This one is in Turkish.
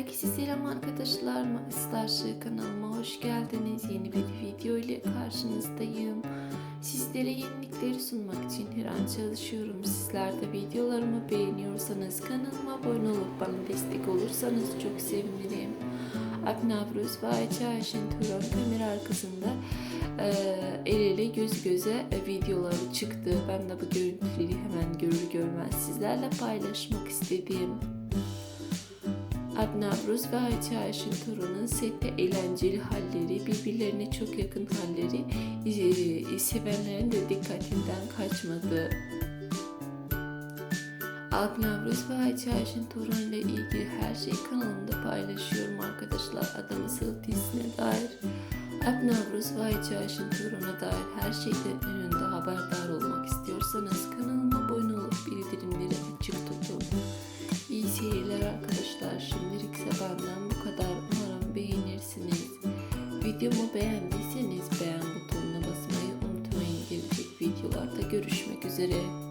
Herkese selam arkadaşlar. Starşı kanalıma hoş geldiniz. Yeni bir video ile karşınızdayım. Sizlere yenilikleri sunmak için her an çalışıyorum. Sizler de videolarımı beğeniyorsanız kanalıma abone olup bana destek olursanız çok sevinirim. Aknavruz ve Ayça Ayşen Turan kamera arkasında eee, el ele göz göze e, videoları çıktı. Ben de bu görüntüleri hemen görür görmez sizlerle paylaşmak istedim. Adnan Rus ve Ayça Ayşin Turan'ın sette eğlenceli halleri, birbirlerine çok yakın halleri e, sevenlerin de dikkatinden kaçmadı. Adnan Rus ve Ayça Ayşin Turan ile ilgili her şeyi kanalımda paylaşıyorum arkadaşlar. Adamı Sığ dizisine dair Adnan Rus ve Ayça Ayşin Turan'a dair her şeyden önünde haberdar olmak istiyorsanız Videomu beğendiyseniz beğen butonuna basmayı unutmayın. Gelecek videolarda görüşmek üzere.